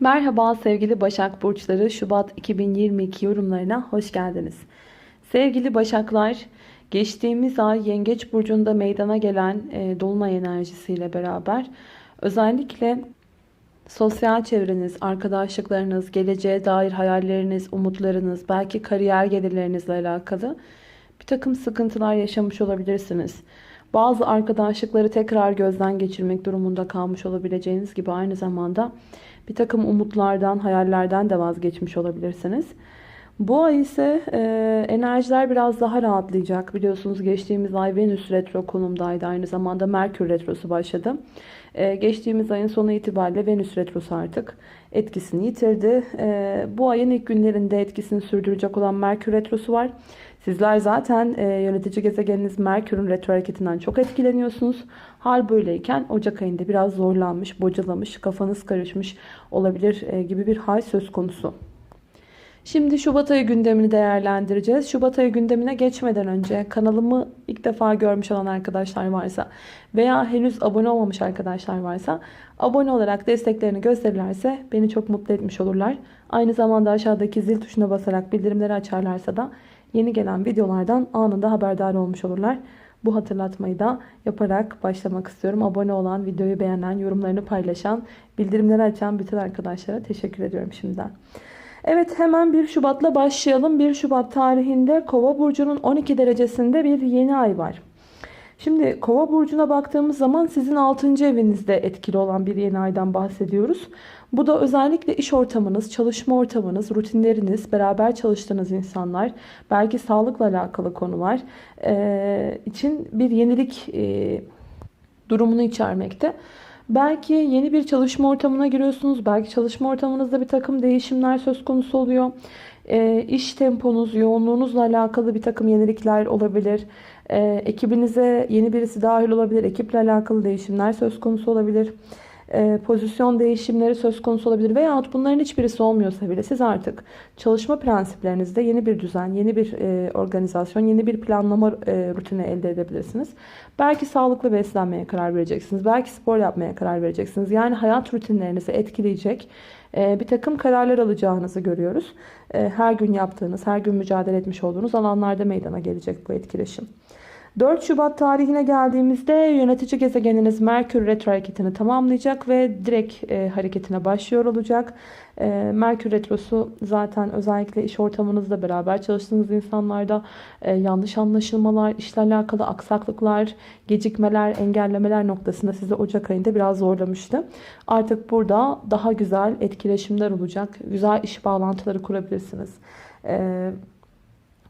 Merhaba sevgili Başak Burçları Şubat 2022 yorumlarına hoş geldiniz. Sevgili Başaklar geçtiğimiz ay Yengeç Burcu'nda meydana gelen e, Dolunay enerjisiyle beraber özellikle sosyal çevreniz, arkadaşlıklarınız, geleceğe dair hayalleriniz, umutlarınız, belki kariyer gelirlerinizle alakalı bir takım sıkıntılar yaşamış olabilirsiniz. Bazı arkadaşlıkları tekrar gözden geçirmek durumunda kalmış olabileceğiniz gibi aynı zamanda bir takım umutlardan, hayallerden de vazgeçmiş olabilirsiniz. Bu ay ise e, enerjiler biraz daha rahatlayacak. Biliyorsunuz geçtiğimiz ay Venüs retro konumdaydı. Aynı zamanda Merkür retrosu başladı. E, geçtiğimiz ayın sonu itibariyle Venüs retrosu artık etkisini yitirdi. E, bu ayın ilk günlerinde etkisini sürdürecek olan Merkür retrosu var. Sizler zaten e, yönetici gezegeniniz Merkür'ün retro hareketinden çok etkileniyorsunuz. Hal böyleyken Ocak ayında biraz zorlanmış, bocalamış, kafanız karışmış olabilir e, gibi bir hal söz konusu. Şimdi Şubat ayı gündemini değerlendireceğiz. Şubat ayı gündemine geçmeden önce kanalımı ilk defa görmüş olan arkadaşlar varsa veya henüz abone olmamış arkadaşlar varsa abone olarak desteklerini gösterirlerse beni çok mutlu etmiş olurlar. Aynı zamanda aşağıdaki zil tuşuna basarak bildirimleri açarlarsa da yeni gelen videolardan anında haberdar olmuş olurlar. Bu hatırlatmayı da yaparak başlamak istiyorum. Abone olan, videoyu beğenen, yorumlarını paylaşan, bildirimleri açan bütün arkadaşlara teşekkür ediyorum şimdiden. Evet hemen 1 Şubat'la başlayalım. 1 Şubat tarihinde Kova burcunun 12 derecesinde bir yeni ay var. Şimdi Kova burcuna baktığımız zaman sizin 6. evinizde etkili olan bir yeni aydan bahsediyoruz. Bu da özellikle iş ortamınız, çalışma ortamınız, rutinleriniz, beraber çalıştığınız insanlar, belki sağlıkla alakalı konular e, için bir yenilik e, durumunu içermekte. Belki yeni bir çalışma ortamına giriyorsunuz. Belki çalışma ortamınızda bir takım değişimler söz konusu oluyor. E, iş temponuz, yoğunluğunuzla alakalı bir takım yenilikler olabilir. E, ekibinize yeni birisi dahil olabilir. Ekiple alakalı değişimler söz konusu olabilir. E, pozisyon değişimleri söz konusu olabilir. Veyahut bunların hiçbirisi olmuyorsa bile siz artık çalışma prensiplerinizde yeni bir düzen, yeni bir e, organizasyon, yeni bir planlama e, rutini elde edebilirsiniz. Belki sağlıklı beslenmeye karar vereceksiniz. Belki spor yapmaya karar vereceksiniz. Yani hayat rutinlerinizi etkileyecek bir takım kararlar alacağınızı görüyoruz. Her gün yaptığınız, her gün mücadele etmiş olduğunuz alanlarda meydana gelecek bu etkileşim. 4 Şubat tarihine geldiğimizde yönetici gezegeniniz Merkür retro hareketini tamamlayacak ve direkt e, hareketine başlıyor olacak. E, Merkür retrosu zaten özellikle iş ortamınızla beraber çalıştığınız insanlarda e, yanlış anlaşılmalar, işle alakalı aksaklıklar, gecikmeler, engellemeler noktasında sizi Ocak ayında biraz zorlamıştı. Artık burada daha güzel etkileşimler olacak. Güzel iş bağlantıları kurabilirsiniz. E,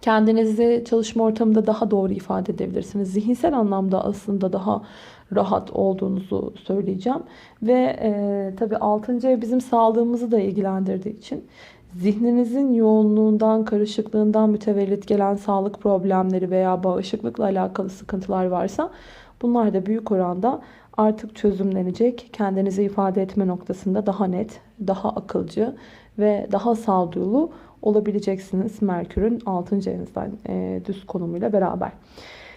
Kendinizi çalışma ortamında daha doğru ifade edebilirsiniz. Zihinsel anlamda aslında daha rahat olduğunuzu söyleyeceğim. Ve e, tabii 6. ev bizim sağlığımızı da ilgilendirdiği için zihninizin yoğunluğundan, karışıklığından mütevellit gelen sağlık problemleri veya bağışıklıkla alakalı sıkıntılar varsa bunlar da büyük oranda artık çözümlenecek. Kendinizi ifade etme noktasında daha net, daha akılcı ve daha sağduyulu olabileceksiniz Merkür'ün 6. evinizden e, düz konumuyla beraber.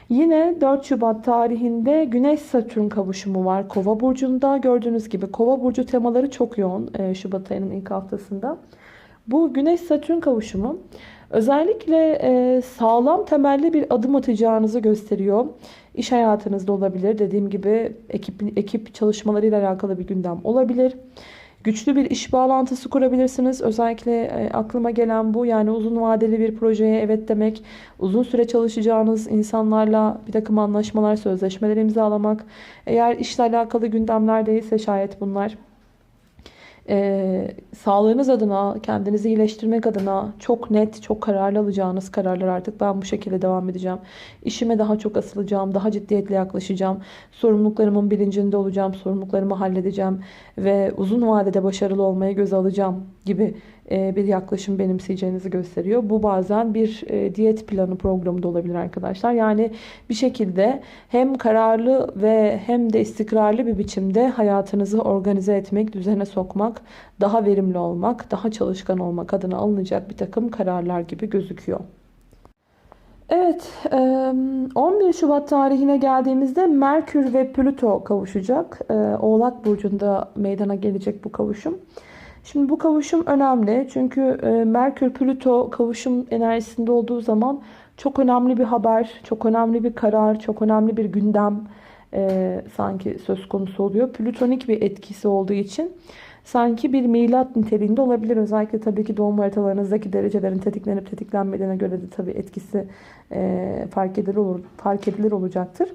Yine 4 Şubat tarihinde Güneş Satürn kavuşumu var Kova burcunda. Gördüğünüz gibi Kova burcu temaları çok yoğun e, Şubat ayının ilk haftasında. Bu Güneş Satürn kavuşumu özellikle e, sağlam temelli bir adım atacağınızı gösteriyor. İş hayatınızda olabilir. Dediğim gibi ekip ekip çalışmalarıyla alakalı bir gündem olabilir. Güçlü bir iş bağlantısı kurabilirsiniz. Özellikle e, aklıma gelen bu yani uzun vadeli bir projeye evet demek, uzun süre çalışacağınız insanlarla bir takım anlaşmalar, sözleşmeler imzalamak. Eğer işle alakalı gündemler değilse şayet bunlar e, sağlığınız adına, kendinizi iyileştirmek adına çok net, çok kararlı alacağınız kararlar artık ben bu şekilde devam edeceğim. İşime daha çok asılacağım, daha ciddiyetle yaklaşacağım. Sorumluluklarımın bilincinde olacağım, sorumluluklarımı halledeceğim ve uzun vadede başarılı olmaya göz alacağım gibi bir yaklaşım benimseyeceğinizi gösteriyor. Bu bazen bir e, diyet planı programı da olabilir arkadaşlar. Yani bir şekilde hem kararlı ve hem de istikrarlı bir biçimde hayatınızı organize etmek, düzene sokmak, daha verimli olmak, daha çalışkan olmak adına alınacak bir takım kararlar gibi gözüküyor. Evet, 11 Şubat tarihine geldiğimizde Merkür ve Plüto kavuşacak. Oğlak Burcu'nda meydana gelecek bu kavuşum. Şimdi bu kavuşum önemli. Çünkü e, Merkür-Plüto kavuşum enerjisinde olduğu zaman çok önemli bir haber, çok önemli bir karar, çok önemli bir gündem e, sanki söz konusu oluyor. Plütonik bir etkisi olduğu için sanki bir milat niteliğinde olabilir. Özellikle tabii ki doğum haritalarınızdaki derecelerin tetiklenip tetiklenmediğine göre de tabii etkisi e, fark edilir, olur, fark edilir olacaktır.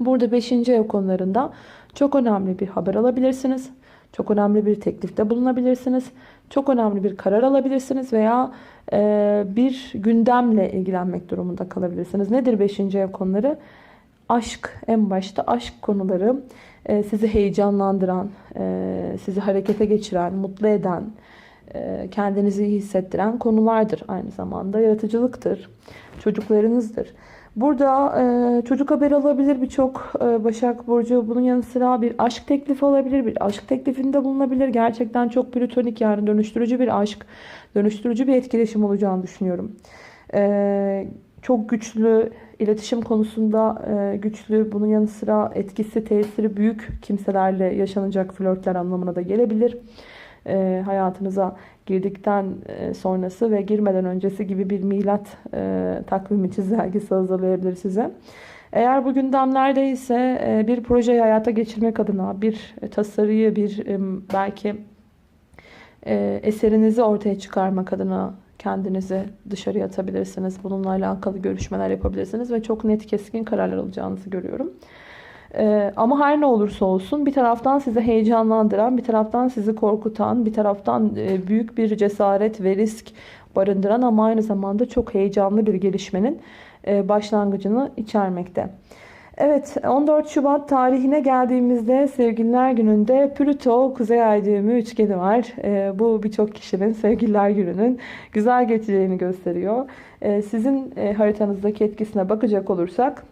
Burada 5. ev konularında çok önemli bir haber alabilirsiniz. Çok önemli bir teklifte bulunabilirsiniz. Çok önemli bir karar alabilirsiniz veya e, bir gündemle ilgilenmek durumunda kalabilirsiniz. Nedir 5. ev konuları? Aşk, en başta aşk konuları e, sizi heyecanlandıran, e, sizi harekete geçiren, mutlu eden, e, kendinizi iyi hissettiren konulardır. Aynı zamanda yaratıcılıktır, çocuklarınızdır. Burada e, çocuk haberi alabilir birçok e, Başak Burcu. Bunun yanı sıra bir aşk teklifi olabilir. Bir aşk teklifinde bulunabilir. Gerçekten çok plütonik yani dönüştürücü bir aşk, dönüştürücü bir etkileşim olacağını düşünüyorum. E, çok güçlü iletişim konusunda e, güçlü. Bunun yanı sıra etkisi, tesiri büyük kimselerle yaşanacak flörtler anlamına da gelebilir. E, hayatınıza girdikten e, sonrası ve girmeden öncesi gibi bir milat e, takvimi çizelgesi hazırlayabilir size. Eğer bu gündemlerde ise e, bir projeyi hayata geçirmek adına bir tasarıyı, bir belki eserinizi ortaya çıkarmak adına kendinizi dışarıya atabilirsiniz. Bununla alakalı görüşmeler yapabilirsiniz ve çok net keskin kararlar alacağınızı görüyorum. Ee, ama her ne olursa olsun bir taraftan sizi heyecanlandıran, bir taraftan sizi korkutan, bir taraftan e, büyük bir cesaret ve risk barındıran ama aynı zamanda çok heyecanlı bir gelişmenin e, başlangıcını içermekte. Evet 14 Şubat tarihine geldiğimizde sevgililer gününde Plüto Kuzey Ay düğümü üçgeni var. E, bu birçok kişinin sevgililer gününün güzel geçeceğini gösteriyor. E, sizin e, haritanızdaki etkisine bakacak olursak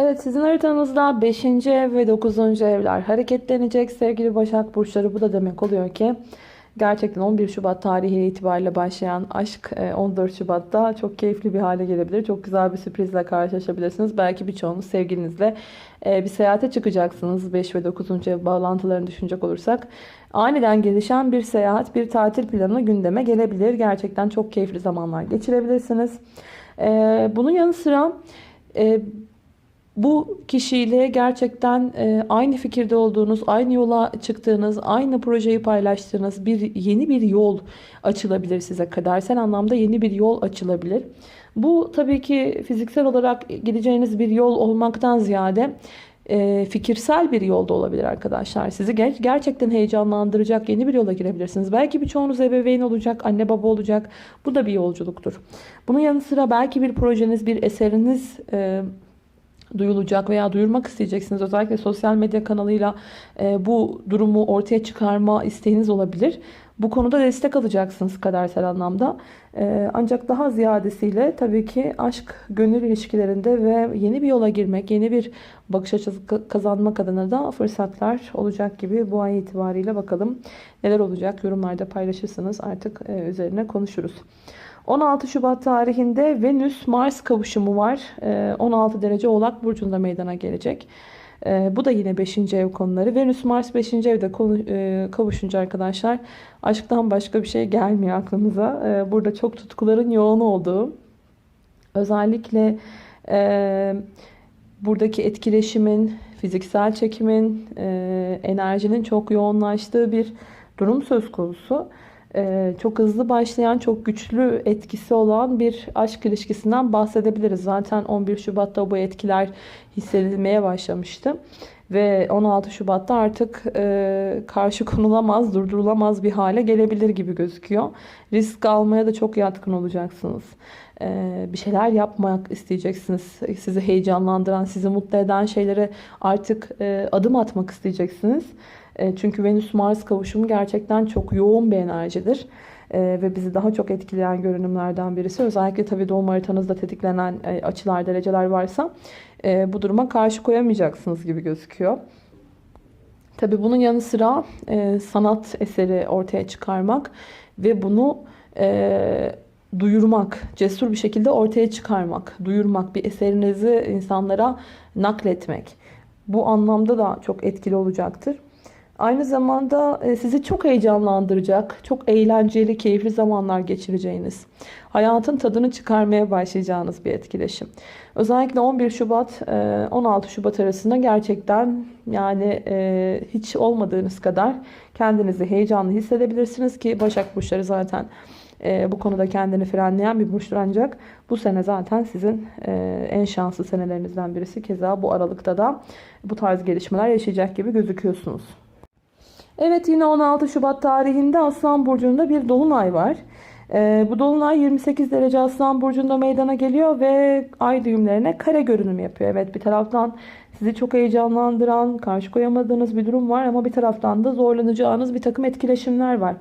Evet sizin haritanızda 5. ev ve 9. evler hareketlenecek sevgili Başak Burçları. Bu da demek oluyor ki gerçekten 11 Şubat tarihi itibariyle başlayan aşk 14 e, Şubat'ta çok keyifli bir hale gelebilir. Çok güzel bir sürprizle karşılaşabilirsiniz. Belki birçoğunuz sevgilinizle e, bir seyahate çıkacaksınız. 5 ve 9. ev bağlantılarını düşünecek olursak. Aniden gelişen bir seyahat, bir tatil planı gündeme gelebilir. Gerçekten çok keyifli zamanlar geçirebilirsiniz. E, bunun yanı sıra bu kişiyle gerçekten e, aynı fikirde olduğunuz, aynı yola çıktığınız, aynı projeyi paylaştığınız bir yeni bir yol açılabilir size. Kadersel anlamda yeni bir yol açılabilir. Bu tabii ki fiziksel olarak gideceğiniz bir yol olmaktan ziyade e, fikirsel bir yolda olabilir arkadaşlar. Sizi ger gerçekten heyecanlandıracak yeni bir yola girebilirsiniz. Belki birçoğunuz ebeveyn olacak, anne baba olacak. Bu da bir yolculuktur. Bunun yanı sıra belki bir projeniz, bir eseriniz... E, duyulacak veya duyurmak isteyeceksiniz. Özellikle sosyal medya kanalıyla e, bu durumu ortaya çıkarma isteğiniz olabilir. Bu konuda destek alacaksınız kadersel anlamda. E, ancak daha ziyadesiyle tabii ki aşk, gönül ilişkilerinde ve yeni bir yola girmek, yeni bir bakış açısı kazanmak adına da fırsatlar olacak gibi bu ay itibariyle bakalım neler olacak. Yorumlarda paylaşırsınız artık e, üzerine konuşuruz. 16 Şubat tarihinde Venüs-Mars kavuşumu var. 16 ee, derece Oğlak Burcu'nda meydana gelecek. Ee, bu da yine 5. ev konuları. Venüs-Mars 5. evde e, kavuşunca arkadaşlar aşktan başka bir şey gelmiyor aklımıza. Ee, burada çok tutkuların yoğun olduğu, özellikle e, buradaki etkileşimin, fiziksel çekimin, e, enerjinin çok yoğunlaştığı bir durum söz konusu. Ee, çok hızlı başlayan, çok güçlü etkisi olan bir aşk ilişkisinden bahsedebiliriz. Zaten 11 Şubat'ta bu etkiler hissedilmeye başlamıştı. Ve 16 Şubat'ta artık e, karşı konulamaz, durdurulamaz bir hale gelebilir gibi gözüküyor. Risk almaya da çok yatkın olacaksınız. E, bir şeyler yapmak isteyeceksiniz. Sizi heyecanlandıran, sizi mutlu eden şeylere artık e, adım atmak isteyeceksiniz. E, çünkü Venüs-Mars kavuşumu gerçekten çok yoğun bir enerjidir. E, ve bizi daha çok etkileyen görünümlerden birisi. Özellikle tabii doğum haritanızda tetiklenen e, açılar, dereceler varsa bu duruma karşı koyamayacaksınız gibi gözüküyor. Tabii bunun yanı sıra sanat eseri ortaya çıkarmak ve bunu duyurmak, cesur bir şekilde ortaya çıkarmak, duyurmak, bir eserinizi insanlara nakletmek. Bu anlamda da çok etkili olacaktır. Aynı zamanda e, sizi çok heyecanlandıracak, çok eğlenceli, keyifli zamanlar geçireceğiniz, hayatın tadını çıkarmaya başlayacağınız bir etkileşim. Özellikle 11 Şubat, e, 16 Şubat arasında gerçekten yani e, hiç olmadığınız kadar kendinizi heyecanlı hissedebilirsiniz ki Başak Burçları zaten e, bu konuda kendini frenleyen bir burçtur ancak bu sene zaten sizin e, en şanslı senelerinizden birisi. Keza bu aralıkta da bu tarz gelişmeler yaşayacak gibi gözüküyorsunuz. Evet yine 16 Şubat tarihinde Aslan Burcu'nda bir dolunay var. Ee, bu dolunay 28 derece Aslan Burcu'nda meydana geliyor ve ay düğümlerine kare görünüm yapıyor. Evet bir taraftan sizi çok heyecanlandıran, karşı koyamadığınız bir durum var ama bir taraftan da zorlanacağınız bir takım etkileşimler var.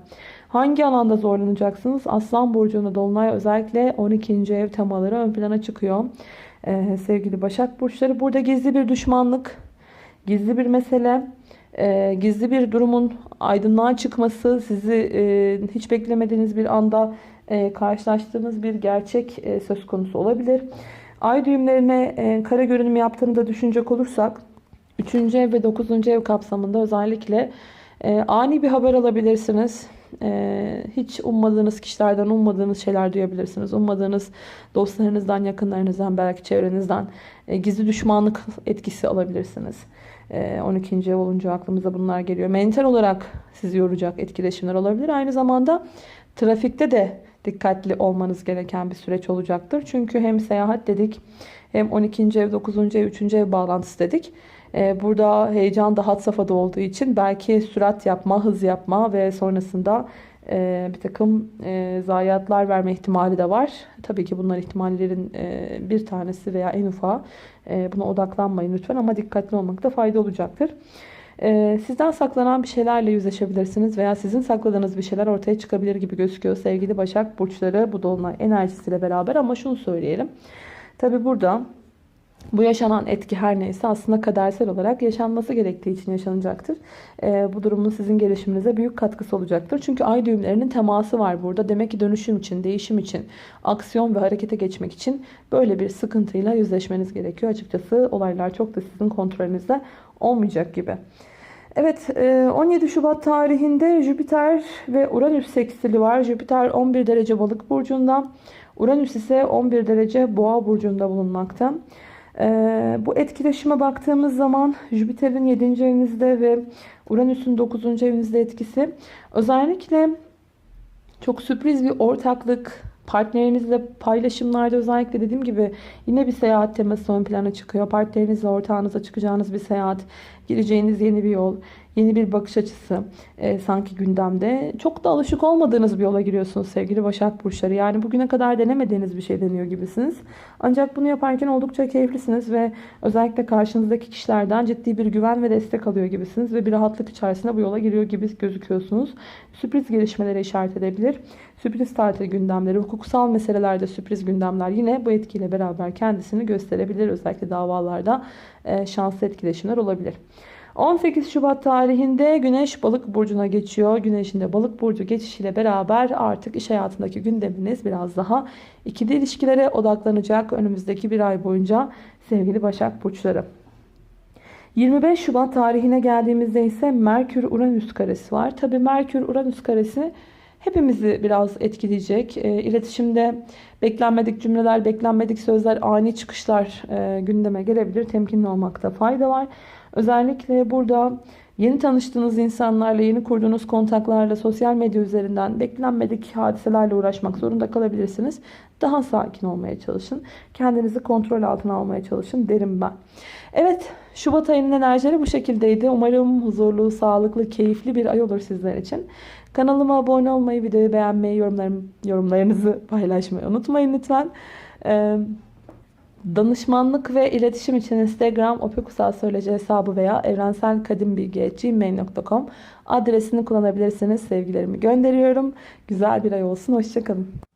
Hangi alanda zorlanacaksınız? Aslan Burcu'nda dolunay özellikle 12. ev temaları ön plana çıkıyor. Ee, sevgili Başak Burçları burada gizli bir düşmanlık, gizli bir mesele, e, gizli bir durumun aydınlığa çıkması, sizi e, hiç beklemediğiniz bir anda e, karşılaştığınız bir gerçek e, söz konusu olabilir. Ay düğümlerine e, kare görünüm yaptığını da düşünecek olursak 3. ev ve 9. ev kapsamında özellikle e, ani bir haber alabilirsiniz. E, hiç ummadığınız kişilerden ummadığınız şeyler duyabilirsiniz. Ummadığınız dostlarınızdan, yakınlarınızdan, belki çevrenizden e, gizli düşmanlık etkisi alabilirsiniz. E, 12. ev olunca aklımıza bunlar geliyor. Mental olarak sizi yoracak etkileşimler olabilir. Aynı zamanda trafikte de dikkatli olmanız gereken bir süreç olacaktır. Çünkü hem seyahat dedik hem 12. ev, 9. ev, 3. ev bağlantısı dedik. Ee, Burada heyecan da had safhada olduğu için belki sürat yapma, hız yapma ve sonrasında e, bir takım e, zayiatlar verme ihtimali de var. Tabii ki bunlar ihtimallerin e, bir tanesi veya en ufağı. E, Buna odaklanmayın lütfen ama dikkatli olmakta fayda olacaktır. Ee, sizden saklanan bir şeylerle yüzleşebilirsiniz veya sizin sakladığınız bir şeyler ortaya çıkabilir gibi gözüküyor sevgili Başak Burçları bu dolunay enerjisiyle beraber ama şunu söyleyelim. Tabi burada bu yaşanan etki her neyse aslında kadersel olarak yaşanması gerektiği için yaşanacaktır. Ee, bu durumun sizin gelişiminize büyük katkısı olacaktır. Çünkü ay düğümlerinin teması var burada. Demek ki dönüşüm için, değişim için, aksiyon ve harekete geçmek için böyle bir sıkıntıyla yüzleşmeniz gerekiyor. Açıkçası olaylar çok da sizin kontrolünüzde olmayacak gibi. Evet 17 Şubat tarihinde Jüpiter ve Uranüs sekstili var. Jüpiter 11 derece balık burcunda. Uranüs ise 11 derece boğa burcunda bulunmakta. Ee, bu etkileşime baktığımız zaman Jüpiter'in 7. evinizde ve Uranüs'ün 9. evinizde etkisi özellikle çok sürpriz bir ortaklık, partnerinizle paylaşımlarda özellikle dediğim gibi yine bir seyahat teması ön plana çıkıyor. Partnerinizle ortağınıza çıkacağınız bir seyahat, gireceğiniz yeni bir yol, yeni bir bakış açısı e, sanki gündemde. Çok da alışık olmadığınız bir yola giriyorsunuz sevgili Başak Burçları. Yani bugüne kadar denemediğiniz bir şey deniyor gibisiniz. Ancak bunu yaparken oldukça keyiflisiniz ve özellikle karşınızdaki kişilerden ciddi bir güven ve destek alıyor gibisiniz ve bir rahatlık içerisinde bu yola giriyor gibi gözüküyorsunuz. Sürpriz gelişmelere işaret edebilir. Sürpriz tatil gündemleri, hukuksal meselelerde sürpriz gündemler yine bu etkiyle beraber kendisini gösterebilir. Özellikle davalarda şanslı etkileşimler olabilir. 18 Şubat tarihinde Güneş Balık burcuna geçiyor. Güneşin de Balık burcu geçişiyle beraber artık iş hayatındaki gündeminiz biraz daha ikili ilişkilere odaklanacak önümüzdeki bir ay boyunca sevgili Başak burçları. 25 Şubat tarihine geldiğimizde ise Merkür Uranüs karesi var. Tabii Merkür Uranüs karesi hepimizi biraz etkileyecek. E, iletişimde beklenmedik cümleler, beklenmedik sözler, ani çıkışlar e, gündeme gelebilir. Temkinli olmakta fayda var. Özellikle burada yeni tanıştığınız insanlarla, yeni kurduğunuz kontaklarla sosyal medya üzerinden beklenmedik hadiselerle uğraşmak zorunda kalabilirsiniz. Daha sakin olmaya çalışın. Kendinizi kontrol altına almaya çalışın derim ben. Evet, Şubat ayının enerjileri bu şekildeydi. Umarım huzurlu, sağlıklı, keyifli bir ay olur sizler için. Kanalıma abone olmayı, videoyu beğenmeyi, yorumlarınızı paylaşmayı unutmayın lütfen. Ee, Danışmanlık ve iletişim için Instagram Opekusal Söyleci hesabı veya evrenselkadimbilgi.gmail.com adresini kullanabilirsiniz. Sevgilerimi gönderiyorum. Güzel bir ay olsun. Hoşçakalın.